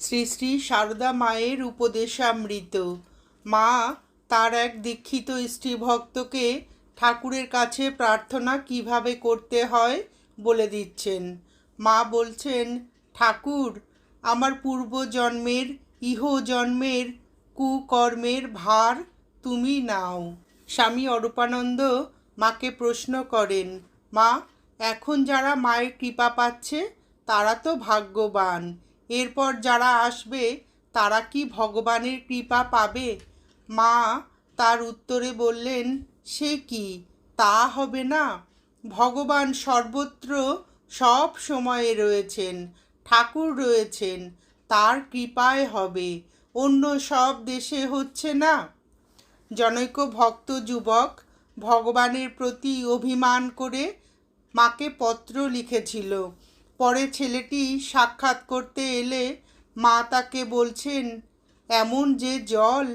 শ্রী শ্রী সারদা মায়ের উপদেশামৃত। মা, তার এক দীক্ষিত ভক্তকে ঠাকুরের কাছে প্রার্থনা কীভাবে করতে হয় বলে দিচ্ছেন। মা বলছেন, ঠাকুর, আমার পূর্বজন্মের ইহ জন্মের কুকর্মের ভার তুমি নাও। স্বামী অরূপানন্দ মাকে প্রশ্ন করেন, মা, এখন যারা মায়ের কৃপা পাচ্ছে, তারা তো ভাগ্যবান। এরপর যারা আসবে, তারা কি ভগবানের কৃপা পাবে? মা তার উত্তরে বললেন, সে কি? তা হবে না। ভগবান সর্বত্র সব সময়ে রয়েছেন, ঠাকুর রয়েছেন, তার কৃপায় হবে। অন্য সব দেশে হচ্ছে না? জনৈক ভক্ত যুবক ভগবানের প্রতি অভিমান করে মাকে পত্র লিখেছিল। পরে ছেলেটি সাক্ষাৎ করতে এলে মা তাকে বলছেন, এমন যে জল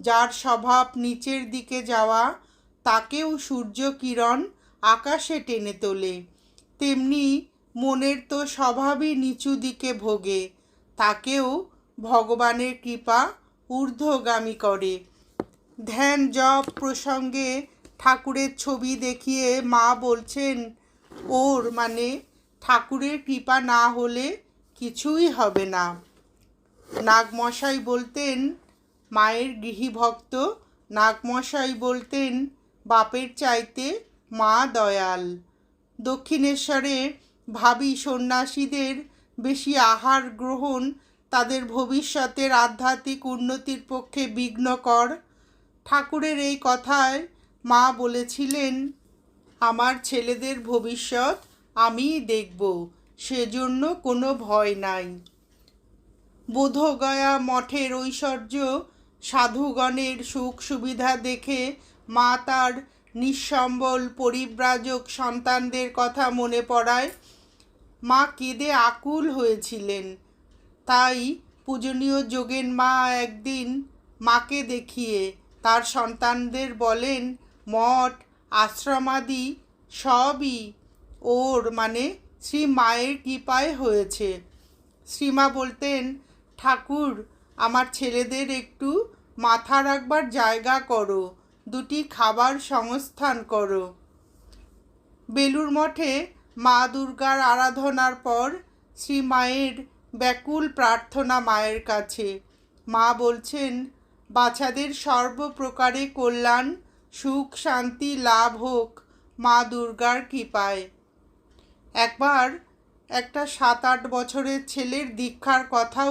যার স্বভাব নিচের দিকে যাওয়া, তাকেও সূর্য কিরণ আকাশে টেনে তোলে। তেমনি মনের তো স্বভাবই নিচু দিকে ভোগে, তাকেও ভগবানের কৃপা ঊর্ধ্বগামী করে। ধ্যান জপ প্রসঙ্গে ঠাকুরের ছবি দেখিয়ে মা বলছেন, ওর মানে ঠাকুরের কৃপা না হলে কিছুই হবে না। নাগমশাই বলতেন, মায়ের গৃহীভক্ত নাগমশাই বলতেন, বাপের চাইতে মা দয়াল। দক্ষিণেশ্বরে ভাবি সন্ন্যাসীদের বেশি আহার গ্রহণ তাদের ভবিষ্যতের আধ্যাত্মিক উন্নতির পক্ষে বিঘ্নকর ঠাকুরের এই কথায় মা বলেছিলেন, আমার ছেলেদের ভবিষ্যৎ আমিই দেখব, সেজন্য কোনো ভয় নাই। বোধগয়া মঠের ঐশ্বর্য, সাধুগণের সুখ সুবিধা দেখে মা তার নিঃসম্বল পরিব্রাজক সন্তানদের কথা মনে পড়ায়, মা কেঁদে আকুল হয়েছিলেন। তাই পূজনীয় যোগেন মা একদিন মাকে দেখিয়ে তার সন্তানদের বলেন, মঠ, আশ্রমাদি সবই ওর মানে শ্রী মায়ের কৃপায় হয়েছে। শ্রীমা বলতেন, ঠাকুর, আমার ছেলেদের একটু মাথা রাখবার জায়গা করো, দুটি খাবার সংস্থান করো। বেলুর মঠে মা দুর্গার আরাধনার পর শ্রী মায়ের ব্যাকুল প্রার্থনা মায়ের কাছে। মা বলছেন বাচ্চাদের সর্বপ্রকারে কল্যাণ, সুখ, শান্তি, লাভ হোক মা দুর্গার কৃপায়। একবার একটা সাত আট বছরের ছেলের দীক্ষার কথা